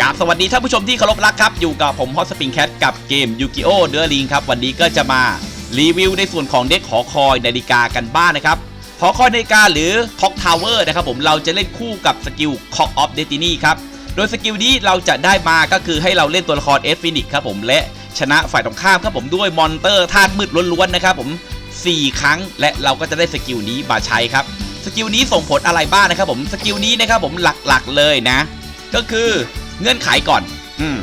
กราบสวัสดีท่านผู้ชมที่เคารพรักครับ อยู่กับผมฮอตสปริงแคทกับเกมยูกิโอเดอร์ลิงครับ วันนี้ก็จะมารีวิวในส่วนของเด็กหอคอยนาฬิกากันบ้างนะครับหอคอยนาฬิกาหรือท็อกทาวเวอร์นะครับผมเราจะเล่นคู่กับสกิลคอกออฟเดตินีครับ โดยสกิลนี้เราจะได้มาก็คือให้เราเล่นตัวละครเอสฟินิกครับผมและชนะฝ่ายตรงข้ามครับผมด้วยมอนเตอร์ธาตุมืดล้วนๆนะครับผม 4 ครั้งและเราก็จะได้สกิลนี้มาใช้ครับสกิลนี้ส่งผลอะไรบ้างนะครับผมสกิลนี้นะครับผมหลักๆเลยนะ ก็คือ เงื่อนไขก่อน อืม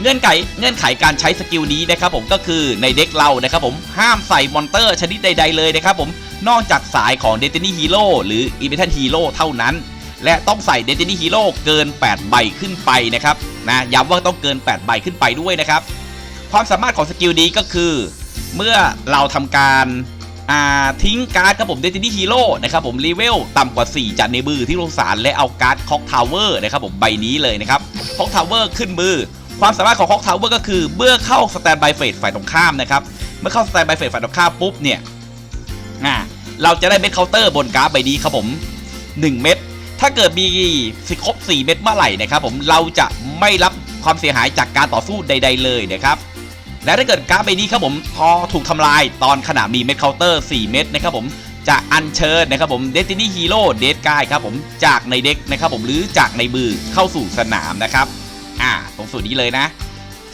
เงื่อนไขเงื่อนไขการใช้สกิลนี้นะครับผมก็คือในเด็กเรานะครับผมห้ามใส่มอนเตอร์ชนิดใด ๆ เลยนะครับผมนอกจากสายของ Destiny Hero หรือ i m m e t a n Hero เท่านั้น และต้องใส่ Destiny Hero เกิน 8 ใบขึ้นไปนะครับนะย้ำว่าต้องเกิน 8 ใบขึ้นไปด้วยนะครับ ความสามารถของสกิลนี้ก็คือ เมื่อเราทำการ อ่าทิ้งการ์ดครับผม Destiny Hero นะครับผมรีเวลต่ำกว่า 4 จากในมือที่ลงสารและเอาการ์ดคอกทาวเวอร์นะครับผมใบนี้เลยนะครับคอกทาวเวอร์ขึ้นมือ ความสามารถของคอกทาวเวอร์ก็คือเมื่อเข้าสแตนบายเฟสฝ่ายตรงข้ามนะครับเมื่อเข้าสแตนบายเฟสฝ่ายตรงข้ามปุ๊บเนี่ยอ่าเราจะได้เม็ดเคาน์เตอร์บนการ์ดใบนี้ครับผม 1 เม็ดถ้าเกิดมีสิครบ 4 เม็ดเมื่อไหร่นะครับผมเราจะไม่รับความเสียหายจากการต่อสู้ใด ๆ เลยนะครับ และถ้าเกิดการ์ดใบนี้ครับผมพอถูกทำลายตอนขณะมีเม็ดเคาน์เตอร์ 4 เม็ดนะครับผมจะอัญเชิญนะครับผม Destiny Hero เดดกายครับผมจากในเด็กนะครับผมหรือจากในมือเข้าสู่สนามนะครับอ่าตรงส่วนนี้เลยนะ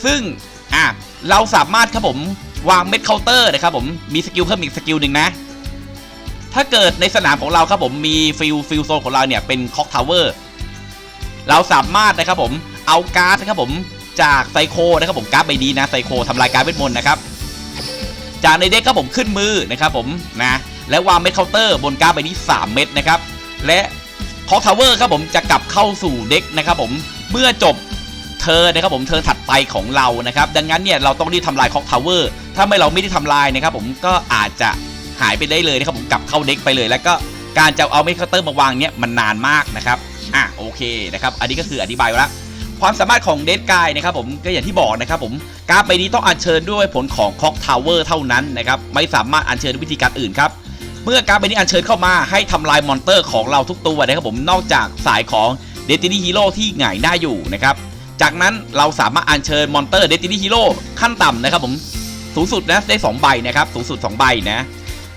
ซึ่งอ่าเราสามารถครับผมวางเม็ดเคาน์เตอร์นะครับผมมีสกิลเพิ่มอีกสกิลหนึ่งนะถ้าเกิดในสนามของเราครับผมมีฟิลฟิลโซนของเราเนี่ยเป็นคอกทาวเวอร์เราสามารถนะครับผมเอาการ์ดนะครับผม จากไซโคนะครับผมการ์ดใบนี้นะไซโคทำลายการเวทมนต์นะครับจากในเด็กครับผมขึ้นมือนะครับผมนะและวางเม็ดเคาน์เตอร์บนการ์ดใบนี้ 3 เม็ดนะครับและคอกทาวเวอร์ครับผมจะกลับเข้าสู่เด็กนะครับผมเมื่อจบเธอนะครับผมเธอถัดไปของเรานะครับ ดังนั้นเนี่ยเราต้องรีบทำลายคอกทาวเวอร์ถ้าไม่เราไม่ได้ทำลายนะครับผมก็อาจจะหายไปได้เลยนะครับผมกลับเข้าเด็กไปเลย แล้วก็การจะเอาเม็ดเคาน์เตอร์มาวางเนี่ยมันนานมากนะครับอะโอเคนะครับ อันนี้ก็คืออธิบายไว้แล้ว ความสามารถของเดดกายนะครับผมก็อย่างที่บอกนะครับผมการ์ดใบนี้ต้องอัญเชิญด้วยผลของคอกทาวเวอร์เท่านั้นนะครับไม่สามารถอัญเชิญด้วยวิธีการอื่นครับเมื่อการ์ดใบนี้อัญเชิญเข้ามาให้ทำลายมอนเตอร์ของเราทุกตัวนะครับผมนอกจากสายของ Destiny Hero ที่หงายหน้าอยู่นะครับจากนั้นเราสามารถอัญเชิญมอนเตอร์ Destiny Hero ขั้นต่ำนะครับผมสูงสุดนะได้ 2 ใบนะครับสูงสุด 2 ใบนะ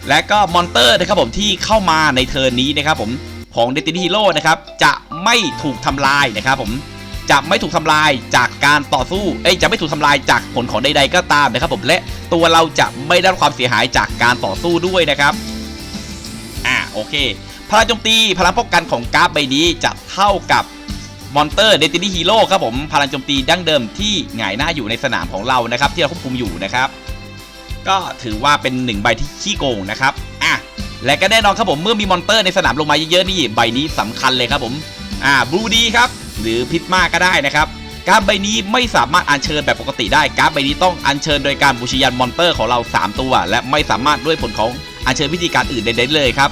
และก็มอนเตอร์นะครับผมที่เข้ามาในเทิร์นนี้นะครับผมของ Destiny Hero นะครับจะไม่ถูกทำลายนะครับผม จะไม่ถูกทำลายจากการต่อสู้เอ้ยจะไม่ถูกทำลายจากผลของใดๆก็ตามนะครับผมและตัวเราจะไม่ได้รับความเสียหายจากการต่อสู้ด้วยนะครับอ่าโอเคพลังโจมตีพลังป้องกันของกร์ดใบนี้จะเท่ากับมอนเตอร์เดตินี่ฮีโร่ครับผมพลังโจมตีดั้งเดิมที่หงายหน้าอยู่ในสนามของเรานะครับ ที่เราควบคุมอยู่นะครับ ก็ถือว่าเป็นหนึ่งใบที่ขี้โกงนะครับอะและก็แน่นอนครับผมเมื่อมีมอนเตอร์ในสนามลงมาเยอะๆนี่ใบนี้สำคัญเลยครับผมอ่าบลูดีครับ หรือพิษมากก็ได้นะครับการดใบนี้ไม่สามารถอัญเชิญแบบปกติได้การดใบนี้ต้องอัญเชิญโดยการบูชยันมอนเตอร์ของเรา 3 ตัว และไม่สามารถด้วยผลของอัญเชิญวิธีการอื่นใดๆเลยครับ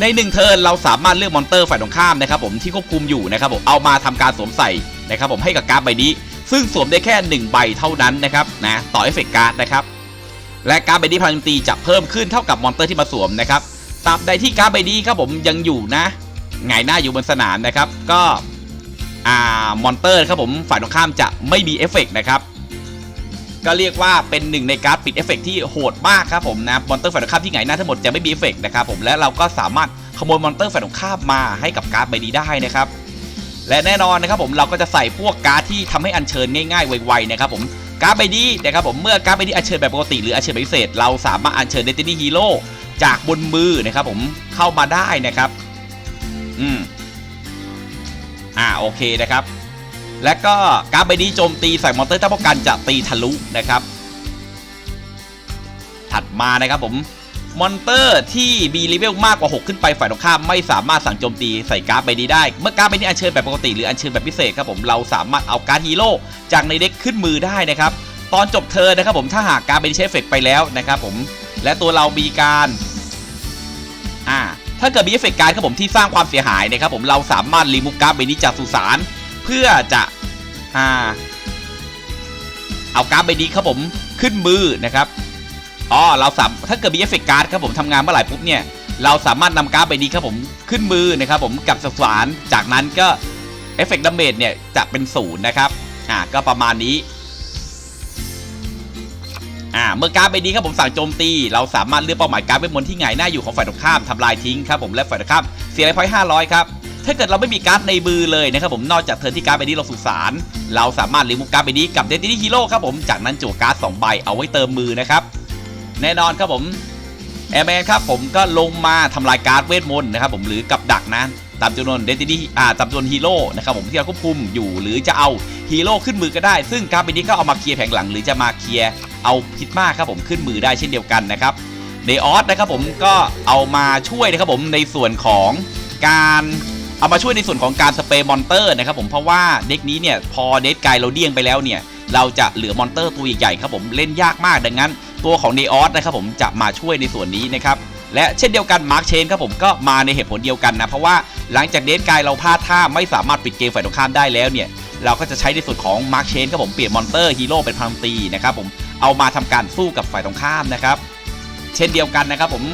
ใน1เทิร์นเราสามารถเลือกมอนเตอร์ฝ่ายตรงข้ามนะครับผมที่ควบคุมอยู่นะครับผมเอามาทำการสวมใส่นะครับผมให้กับการดใบนี้ ซึ่งสวมได้แค่ 1 ใบเท่านั้นนะครับนะต่อเอฟเฟกต์การ์ดนะครับและการดใบนี้พลังตีจะเพิ่มขึ้นเท่ากับมอนเตอร์ที่มาสวมนะครับตราบใดที่การดใบนี้ครับผมยังอยู่นะหงายหน้าอยู่บนสนามนะครับ ก็ อ่ามอนเตอร์ครับผมฝ่ายตรงข้ามจะไม่มีเอฟเฟกต์นะครับก็เรียกว่าเป็นหนึ่งในการปิดเอฟเฟกต์ที่โหดมากครับผมนะมอนเตอร์ฝ่ายตรงข้ามที่ไงหน้าทั้งหมดจะไม่มีเอฟเฟกต์นะครับผมและเราก็สามารถขโมยมอนเตอร์ฝ่ายตรงข้ามมาให้กับการ์ดใบนี้ได้นะครับและแน่นอนนะครับผมเราก็จะใส่พวกการ์ดที่ทำให้อัญเชิญง่ายๆไวๆนะครับผมการ์ดใบนี้นะครับผมเมื่อการ์ดใบนี้อัญเชิญแบบปกติหรืออัญเชิญแบบพิเศษ เราสามารถอัญเชิญเดตินี่ฮีโร่จากบนมือนะครับผมเข้ามาได้นะครับ อืม อ่าโอเคนะครับ และก็การดใบนี้โจมตีใส่มอนเตอร์ถ้าป้องกันจะตีทะลุนะครับ ถัดมานะครับผมมอนเตอร์ที่มีเลเวลมากกว่า 6 ขึ้นไปฝ่ายตรงข้ามไม่สามารถสั่งโจมตีใส่การ์ดใบนี้ได้ เมื่อการ์ดใบนี้อัญเชิญแบบปกติหรืออัญเชิญแบบพิเศษครับผมเราสามารถเอาการ์ดฮีโร่จากในเด็กขึ้นมือได้นะครับ ตอนจบเธอนะครับผมถ้าหากการ์ดใบนี้ใช้เฟกไปแล้วนะครับผมและตัวเรามีการอ่า ถ้าเกิดมีเอฟเฟกต์การ์ดครับผมที่สร้างความเสียหายนะครับผมเราสามารถรีมูฟการ์ดใบนี้จากสุสานเพื่อจะอ่าเอาการ์ดใบนี้ครับผมขึ้นมือนะครับอ๋อเราสามถ้าเกิดมีเอฟเฟกต์การ์ดครับผมทำงานเมื่อไหร่ปุ๊บเนี่ยเราสามารถนำการ์ดใบนี้ครับผมขึ้นมือนะครับผมกับสุสารจากนั้นก็เอฟเฟกต์ดาเมจเนี่ยจะเป็นศูนย์นะครับอ่าก็ประมาณนี้ อ่าเมื่อการ์ดใบนี้ครับผมสั่งโจมตี เราสามารถเลือกเป้าหมายการ์ดเวทมนต์ที่หงายหน้าอยู่ของฝ่ายตรงข้ามทำลายทิ้งครับผมและฝ่ายตรงข้ามเสียไรพอยต์ห้าร้อยครับถ้าเกิดเราไม่มีการ์ดในมือเลยนะครับผมนอกจากเทิร์นที่การ์ดใบนี้เราสุสานเราสามารถรีมูฟการ์ดใบนี้กับเดนตินี่ฮีโร่ครับผมจากนั้นจั่วการ์ดสองใบเอาไว้เติมมือนะครับแน่นอนครับผมแอร์แมนครับผมก็ลงมาทำลายการ์ดเวทมนต์นะครับผมหรือกับดักนะ ตามจำนวนเดนตินี่อ่าตามจำนวนฮีโร่นะครับผมที่เราควบคุมอยู่หรือจะเอาฮีโร่ขึ้นมือก็ได้ ซึ่งการ์ดใบนี้ก็เอามาเคลียร์แผงหลัง หรือจะมาเคลียร์เอาพิษมากครับผมขึ้นมือได้เช่นเดียวกันนะครับเดออสนะครับผมก็เอามาช่วยนะครับผมในส่วนของการเอามาช่วยในส่วนของการสเปรย์มอนเตอร์นะครับผมเพราะว่าเด็กนี้เนี่ยพอเดทไกเราเดี้ยงไปแล้วเนี่ยเราจะเหลือมอนเตอร์ตัวใหญ่ๆครับผมเล่นยากมากดังนั้น ตัวของเนออสนะครับผมจะมาช่วยในส่วนนี้นะครับ และเช่นเดียวกันมาร์คเชนครับผมก็มาในเหตุผลเดียวกันนะ เพราะว่าหลังจากเดทไกเราพลาดท่าไม่สามารถปิดเกมฝ่ายตรงข้ามได้แล้วเนี่ย เราก็จะใช้ในส่วนของมาร์คเชนครับผมเปลี่ยนมอนเตอร์ฮีโร่เป็นพลังตีนะครับผมเอามาทำการสู้กับฝ่ายตรงข้ามนะครับ เช่นเดียวกันนะครับผม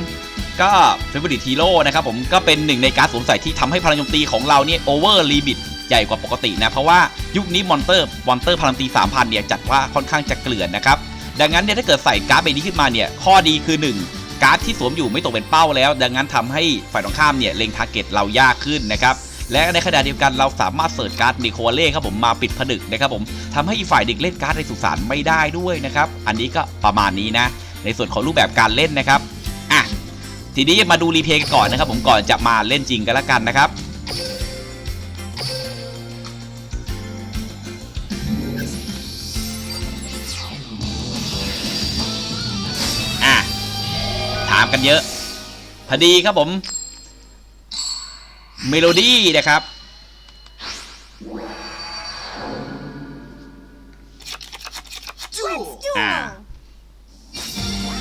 ก็เฟเวอร์ริตฮีโร่นะครับผมก็เป็นหนึ่งในการสวมใส่ที่ทำให้พลังโจมตีของเราเนี่ยโอเวอร์ลิมิตใหญ่กว่าปกตินะ เพราะว่ายุคนี้มอนเตอร์มอนเตอร์พลังตี 3,000 เนี่ยจัดว่าค่อนข้างจะเกลื่อนนะครับ ดังนั้นเนี่ยถ้าเกิดใส่การ์ดใบนี้ขึ้นมาเนี่ยข้อดีคือ 1 การ์ดที่สวมอยู่ไม่ตกเป็นเป้าแล้ว ดังนั้นทำให้ฝ่ายตรงข้ามเนี่ยเล็งทาร์เก็ตเรายากขึ้นนะครับและในขณะเดียวกันเราสามารถเสิร์ชการ์ดนิโคเล่ครับผมมาปิดผนึกนะครับผมทำให้อีกฝ่ายเด็กเล่นการ์ดในสุสานไม่ได้ด้วยนะครับอันนี้ก็ประมาณนี้นะ ในส่วนของรูปแบบการเล่นนะครับอะทีนี้มาดูรีเพย์กันก่อนนะครับผมก่อนจะมาเล่นจริงกันละกันนะครับามกันเยอะ พอดีครับผม เมโลดี้นะครับ อ่า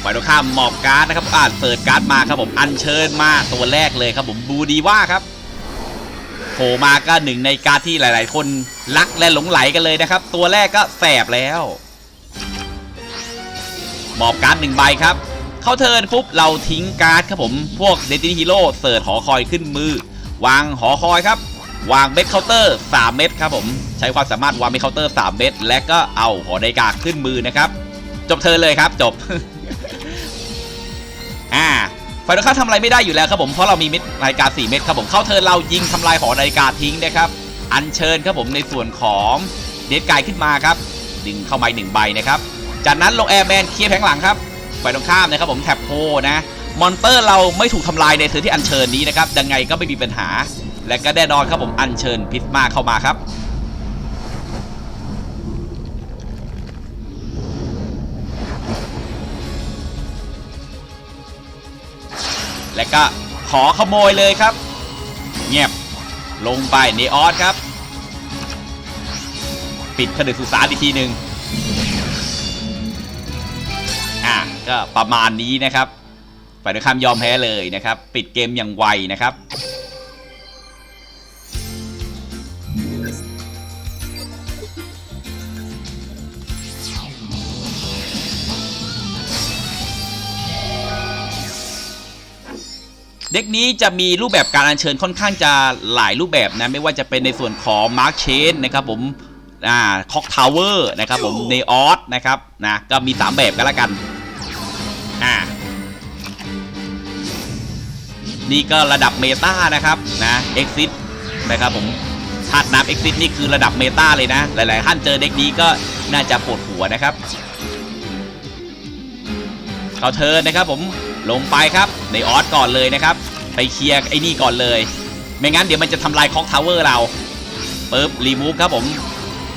ฝ่ายตรงข้ามหมอบการ์ดนะครับอ่านเปิดการ์ดมาครับผมอัญเชิญมาตัวแรกเลยครับผมบูดีว่าครับโผล่มาก็หนึ่งในการ์ดที่หลาย ๆ คนรักและหลงไหลกันเลยนะครับ ตัวแรกก็แสบแล้ว หมอบการ์ดหนึ่งใบครับ เข้าเทิร์นปุ๊บเราทิ้งการ์ดครับผมพวกเดตินีฮีโร่เสิร์ชหอคอยขึ้นมือ วางหอคอยครับวางเม็ดเคาน์เตอร์ 3 เม็ดครับผมใช้ความสามารถวางเม็ดเคาน์เตอร์ 3 เม็ดและก็เอาหอไดกาขึ้นมือนะครับ จบเทิร์นเลยครับจบ อ่าฝ่ายตรงข้ามทำอะไรไม่ได้อยู่แล้วครับผมเพราะเรามีเม็ดนาฬิกา4เม็ดครับผมเข้าเทิร์นเรายิงทำลายหอนาฬิกาทิ้งนะครับ อัญเชิญครับผมในส่วนของเดดกายขึ้นมาครับดึงเข้ามาหนึ่งใบนะครับ จากนั้นลงแอร์แมนเคลียร์แผงหลังครับ ฝ่ายตรงข้ามนะครับผมแท็บโพนะมอนเตอร์เราไม่ถูกทำลายในเทิร์นที่อัญเชิญนี้นะครับยังไงก็ไม่มีปัญหา และก็แน่นอนครับผมอัญเชิญพิสมาเข้ามาครับและก็ขอขโมยเลยครับ เงียบลงไปเนออสครับ ปิดผนึกสุสานอีกทีหนึ่ง ก็ประมาณนี้นะครับฝ่ายตรงข้ามยอมแพ้เลยนะครับ ปิดเกมอย่างไวนะครับ เด็กนี้จะมีรูปแบบการอัญเชิญค่อนข้างจะหลายรูปแบบนะไม่ว่าจะเป็นในส่วนของมาร์คเชนนะครับผมอ่าคอกทาวเวอร์นะครับผมเนออสนะครับนะก็มี 3 แบบกันละกัน อ่านี่ก็ระดับเมตานะครับนะเอ็กซิสนะครับผมธาตุน้ำเอ็กซิสนี่คือระดับเมตาเลยนะ หลายๆท่านเจอเด็กนี้ก็น่าจะปวดหัวนะครับ เขาเทินนะครับผมลงไปครับในออสก่อนเลยนะครับ ไปเคลียร์ไอ้นี่ก่อนเลย ไม่งั้นเดี๋ยวมันจะทำลายคอกทาวเวอร์เราปึ๊บรีมูฟครับผม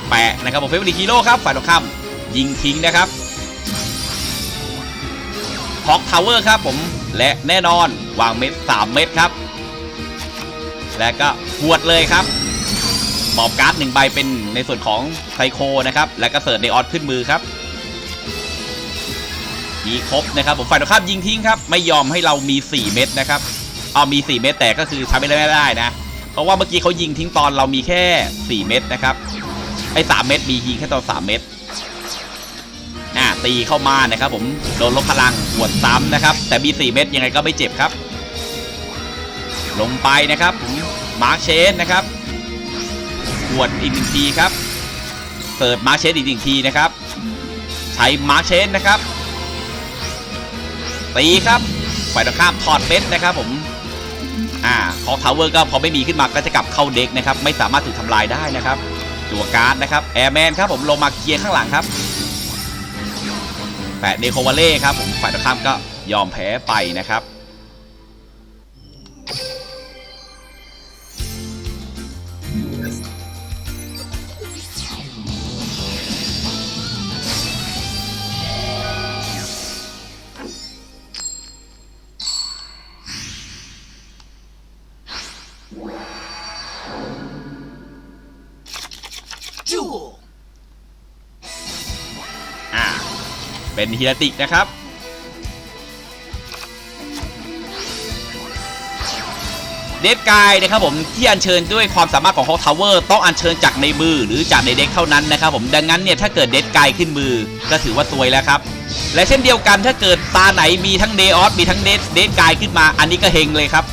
แปะนะครับผมเฟเวอร์ฮีโร่ครับฝ่ายตรงข้ามยิงทิ้งนะครับ คอกทาวเวอร์ครับผมและแน่นอนวางเม็ด 3 เม็ดครับ และก็หวดเลยครับบอบการ์ดหนึ่งใบเป็นในส่วนของไซโคนะครับ และก็เสิร์ชในออสขึ้นมือครับมีครบนะครับผมฝ่ายตรงข้ามยิงทิ้งครับ ไม่ยอมให้เรามี 4 เม็ดนะครับเอามี 4 เม็ดแต่ก็คือใช้ไม่ได้ไม่ได้นะ เพราะว่าเมื่อกี้เขายิงทิ้งตอนเรามีแค่ 4 เม็ดนะครับไอ้3เม็ดมียิงแค่ตอน 3 เม็ด ตีเข้ามานะครับผมโดนลดพลังหวดซ้ำนะครับ แต่มี 4 เม็ดยังไงก็ไม่เจ็บครับ ลงไปนะครับมาร์คเชนนะครับหวดอีกหนึ่งทีครับเสิร์ฟมาร์เชนอีกหนึ่งทีนะครับ ใช้มาร์เชนนะครับตีครับฝ่ายตรงข้ามถอดเม็ดนะครับผมอ่าคอทาวเวอร์ก็พอไม่มีขึ้นมาก็จะกลับเข้าเด็กนะครับ ไม่สามารถถูกทำลายได้นะครับจัวการ์ดนะครับแอร์แมนครับผมลงมาเคลียร์ข้างหลังครับ แปะเดโควาเล่ครับผมฝ่ายตรงข้ามก็ยอมแพ้ไปนะครับ ฮิราตินะครับ เดฟกายนะครับผมที่อัญเชิญด้วยความสามารถของฮอกทาวเวอร์ต้องอัญเชิญจากในมือหรือจากในเด็กเท่านั้นนะครับผมดังนั้นเนี่ยถ้าเกิดเดฟกายขึ้นมือก็ถือว่าซวยแล้วครับ และเช่นเดียวกันถ้าเกิดตาไหนมีทั้งเดออสมีทั้งเดฟเดฟกายขึ้นมาอันนี้ก็เฮงเลยครับ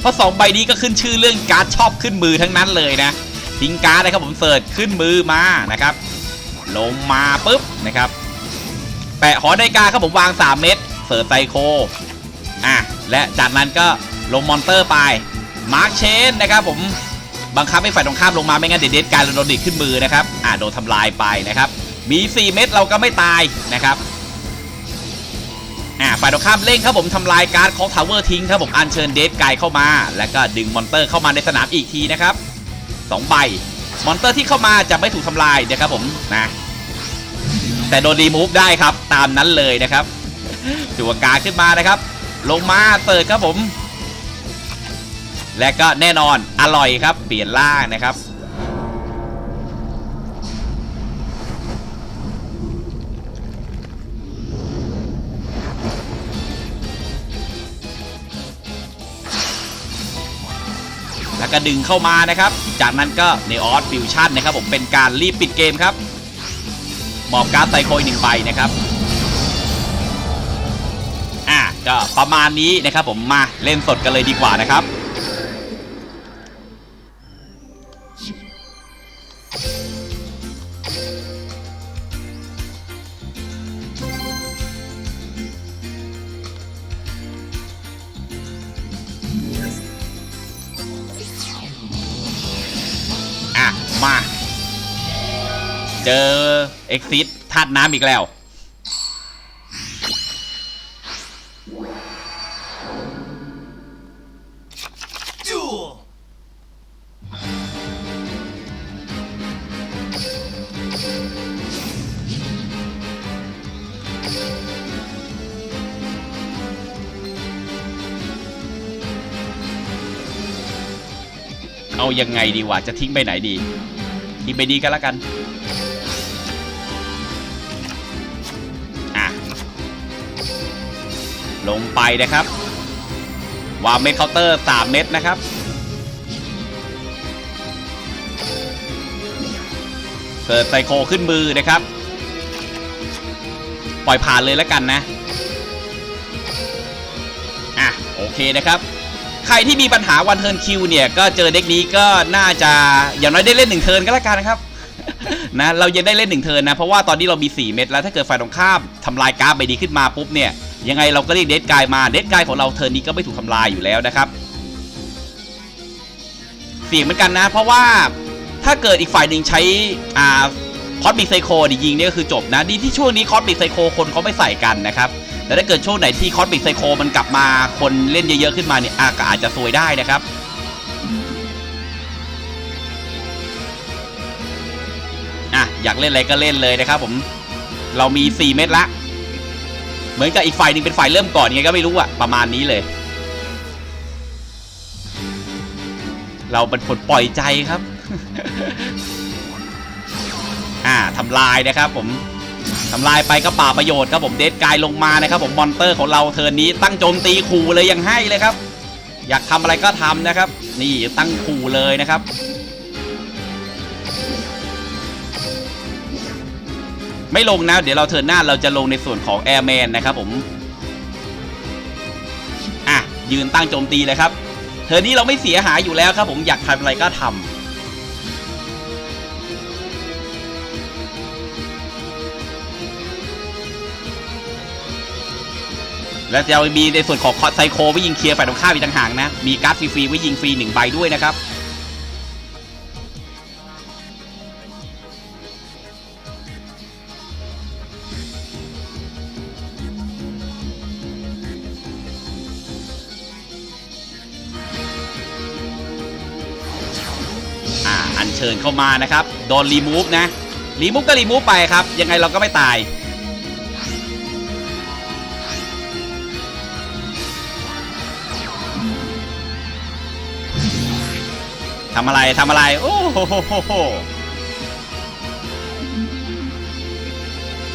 เพราะสองใบนี้ก็ขึ้นชื่อเรื่องการดชอบขึ้นมือทั้งนั้นเลยนะทิ้งการ์ดนะครับผมเสิร์ชขึ้นมือมานะครับ ลงมาปุ๊บนะครับ แปะหอนาฬิกาครับผมวาง 3 เม็ดเสิร์ชไซโคอะและจากนั้นก็ลงมอนเตอร์ไปมาร์คเชนนะครับผมบังคับให้ฝ่ายตรงข้ามลงมาไม่งั้นเดดเดดการโดนดิดขึ้นมือนะครับอะโดนทำลายไปนะครับ มี 4 เม็ดเราก็ไม่ตายนะครับอะฝ่ายตรงข้ามเร่งครับผมทำลายการ์ดของทาวเวอร์ทิ้งครับผมอัญเชิญเดดกายเข้ามา แล้วก็ดึงมอนเตอร์เข้ามาในสนามอีกทีนะครับสองใบ มอนเตอร์ที่เข้ามาจะไม่ถูกทำลายนะครับผมนะแต่โดนรีมูฟได้ครับตามนั้นเลยนะครับจั่วกาขึ้นมานะครับ ลงมาเปิดครับผม และก็แน่นอนอร่อยครับ เปลี่ยนล่างนะครับ แล้วก็ดึงเข้ามานะครับ จากนั้นก็เนออสฟิวชั่นนะครับผมเป็นการรีบปิดเกมครับมอบการ์ดไซโคอีกหนึ่งใบนะครับอะก็ประมาณนี้นะครับผมมาเล่นสดกันเลยดีกว่านะครับ เอ็กซิสธาตุน้ำอีกแล้ว เอายังไงดีวะ จะทิ้งไปไหนดี ทิ้งไปดีก็แล้วกัน ลงไปนะครับ วางเม็ดเคาน์เตอร์ 3 เม็ดนะครับเสิร์ฟไซโคขึ้นมือนะครับ ปล่อยผ่านเลยแล้วกันนะ อะ โอเคนะครับ ใครที่มีปัญหาวันเทิร์นคิวเนี่ย ก็เจอเด็กนี้ก็น่าจะอย่างน้อยได้เล่นหนึ่งเทิร์นก็แล้วกันนะครับนะเรายังได้เล่นหนึ่งเทิร์นนะ เพราะว่าตอนนี้เรามี 4 เม็ดแล้วถ้าเกิดฝ่ายตรงข้ามทำลายการ์ดใบนี้ขึ้นมาปุ๊บเนี่ย ยังไงเราก็เรียกเดดกายมาเดดกายของเราเทิร์นนี้ก็ไม่ถูกทำลายอยู่แล้วนะครับ เสี่ยงเหมือนกันนะ เพราะว่าถ้าเกิดอีกฝ่ายหนึ่งใช้อ่าคอสบิไซโคยิงนี่ก็คือจบนะ ดีที่ช่วงนี้คอสบิไซโคคนเขาไม่ใส่กันนะครับ แต่ถ้าเกิดช่วงไหนที่คอสบิไซโคมันกลับมาคนเล่นเยอะๆขึ้นมาเนี่ยอะก็อาจจะซวยได้นะครับอะอยากเล่นอะไรก็เล่นเลยนะครับผมเรามี 4 เม็ดละ เหมือนกับอีกฝ่ายหนึ่งเป็นฝ่ายเริ่มก่อนยังไงก็ไม่รู้อะประมาณนี้เลย เราเป็นคนปล่อยใจครับ อ่าทำลายนะครับผมทำลายไปก็ป่าประโยชน์ครับผมเดดกายลงมานะครับผมมอนเตอร์ของเราเทิร์นนี้ตั้งโจมตีขู่เลยยังให้เลยครับ อยากทำอะไรก็ทำนะครับ นี่ตั้งขู่เลยนะครับ ไม่ลงนะ เดี๋ยวเราเทิร์นหน้าเราจะลงในส่วนของแอร์แมนนะครับผม อะ ยืนตั้งโจมตีเลยครับเธอนี้เราไม่เสียหายอยู่แล้วครับ ผมอยากทำอะไรก็ทำและจะมีในส่วนของคอไซโคไว้ยิงเคลียร์ฝ่ายตรงข้ามอีกต่างหากนะ มีการ์ดฟรีๆไว้ยิงฟรีหนึ่งใบด้วยนะครับ ชิญเข้ามานะครับ โดนรีมูฟนะ รีมูฟก็รีมูฟไปครับ ยังไงเราก็ไม่ตาย ทำอะไรทำอะไร โอ้โหโหโหโห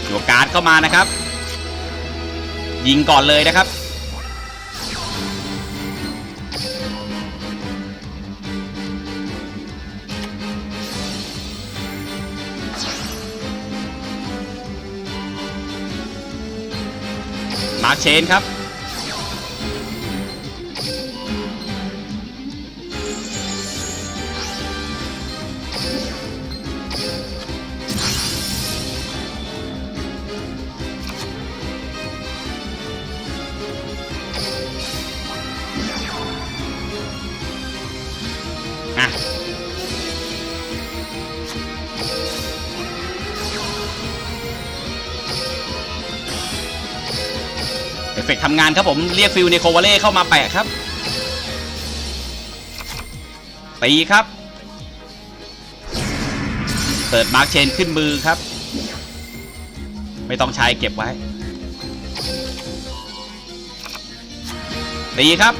โยการ์ดเข้ามานะครับ ยิงก่อนเลยนะครับ เชนครับ ฟเฟกต์ทำงานครับผมเรียกฟิลในโควาเล่เข้ามาแปะครับตีครับเปิดมาร์คเชนขึ้นมือครับ ไม่ต้องใช้เก็บไว้ตีครับ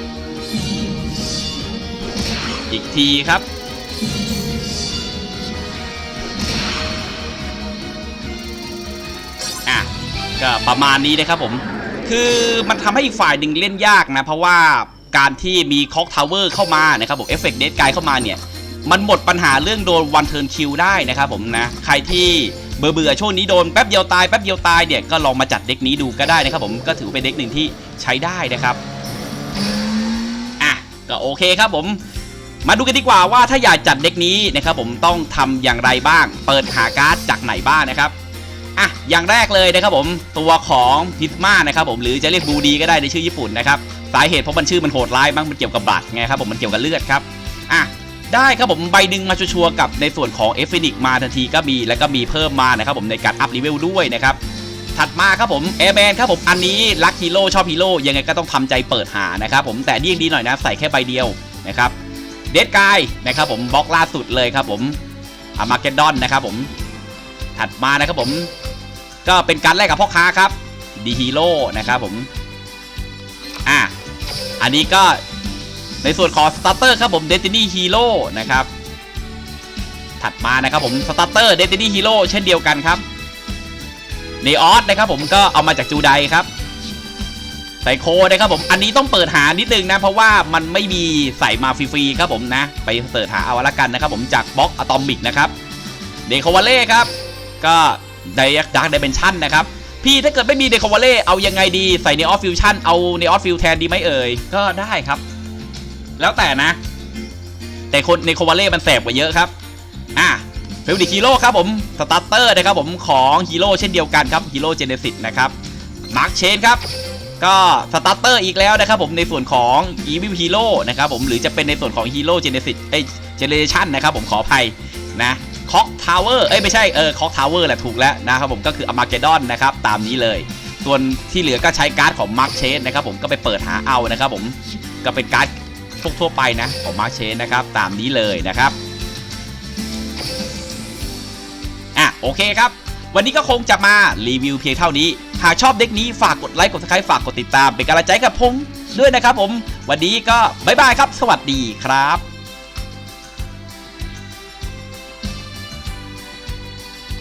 อีกทีครับอะก็ประมาณนี้นะครับผม คือมันทำให้อีกฝ่ายหนึ่งเล่นยากนะ เพราะว่าการที่มีคอกทาวเวอร์เข้ามานะครับผมเอฟเฟกต์เดดไกเข้ามาเนี่ย มันหมดปัญหาเรื่องโดนวันเทิร์นคิวได้นะครับผมนะ ใครที่เบื่อเบื่อช่วงนี้โดนแป๊บเดียวตายแป๊บเดียวตายเนี่ยก็ลองมาจัดเด็กนี้ดูก็ได้นะครับผมก็ถือเป็นเด็กหนึ่งที่ใช้ได้นะครับอะก็โอเคครับผมมาดูกันดีกว่าว่าถ้าอยากจัดเด็กนี้นะครับผมต้องทำอย่างไรบ้าง เปิดหาการ์ดจากไหนบ้างนะครับ อะอย่างแรกเลยนะครับผมตัวของพิสมานะครับผมหรือจะเรียกบูดีก็ได้ในชื่อญี่ปุ่นนะครับสาเหตุเพราะมันชื่อมันโหดร้ายมั้งมันเกี่ยวกับบลัดไงครับผมมันเกี่ยวกับเลือดครับอะได้ครับผมใบหนึ่งมาชัวร์กับในส่วนของเอฟฟินิกมาทันทีก็มีแล้วก็มีเพิ่มมานะครับผมในการอัพเลเวลด้วยนะครับถัดมาครับผมแอร์แมนครับผมอันนี้รักฮีโร่ชอบฮีโร่ยังไงก็ต้องทำใจเปิดหานะครับผมแต่นี่ยดีหน่อยนะใส่แค่ใบเดียวนะครับเดดกายนะครับผมบล็อกล่าสุดเลยครับผมอามาเกดดอนนะครับผมถัดมานะครับผม ก็เป็นการแลกกับพ่อค้าครับดีฮีโร่นะครับผมอะอันนี้ก็ในส่วนของสตาร์เตอร์ครับผมเดตินี่ฮีโร่นะครับ ถัดมานะครับผมสตาร์เตอร์เดตินี่ฮีโร่เช่นเดียวกันครับเนออสนะครับผมก็เอามาจากจูไดครับไซโคนะครับผมอันนี้ต้องเปิดหานิดนึงนะเพราะว่ามันไม่มีใส่มาฟรีๆครับผมนะ ไปเปิดหาเอาละกันนะครับผมจากบล็อกอะตอมิกนะครับเดคาวาเล่ครับ ก็ ไดดักดิเมนชันนะครับพี่ถ้าเกิดไม่มีเดคาวเล่เอายังไงดีใส่ในออฟฟิวชั่นเอาในออฟฟิวแทนดีไหมเอ่ยก็ได้ครับ แล้วแต่นะ แต่คนในโควเล่มันแสบกว่าเยอะครับอะเฟลดิฮีโร่ครับผมสตาร์เตอร์นะครับผมของฮีโร่เช่นเดียวกันครับฮีโร่เจเนซิสนะครับมาร์คเชนครับก็สตาร์เตอร์อีกแล้วนะครับผมในส่วนของอีวิฮีโร่นะครับผมหรือจะเป็นในส่วนของฮีโร่เจเนซิสเอ้เจเนเรชันนะครับผมขออภัยนะ คอกทาวเวอร์เอ้ยไม่ใช่เออคอกทาวเวอร์แหละถูกแล้วนะครับผมก็คืออมาเกดอนนะครับตามนี้เลยส่วนที่เหลือก็ใช้การ์ดของมาร์คเชนนะครับผมก็ไปเปิดหาเอานะครับผมก็เป็นการ์ดทั่วไปนะของมาร์คเชนนะครับตามนี้เลยนะครับอะโอเคครับ วันนี้ก็คงจะมารีวิวเพียงเท่านี้ หากชอบเด็กนี้ฝากกดไลค์กดซับสไครต์ฝากกดติดตามเป็นกำลังใจกับผมด้วยนะครับผม วันนี้ก็บ๊ายบายครับ สวัสดีครับ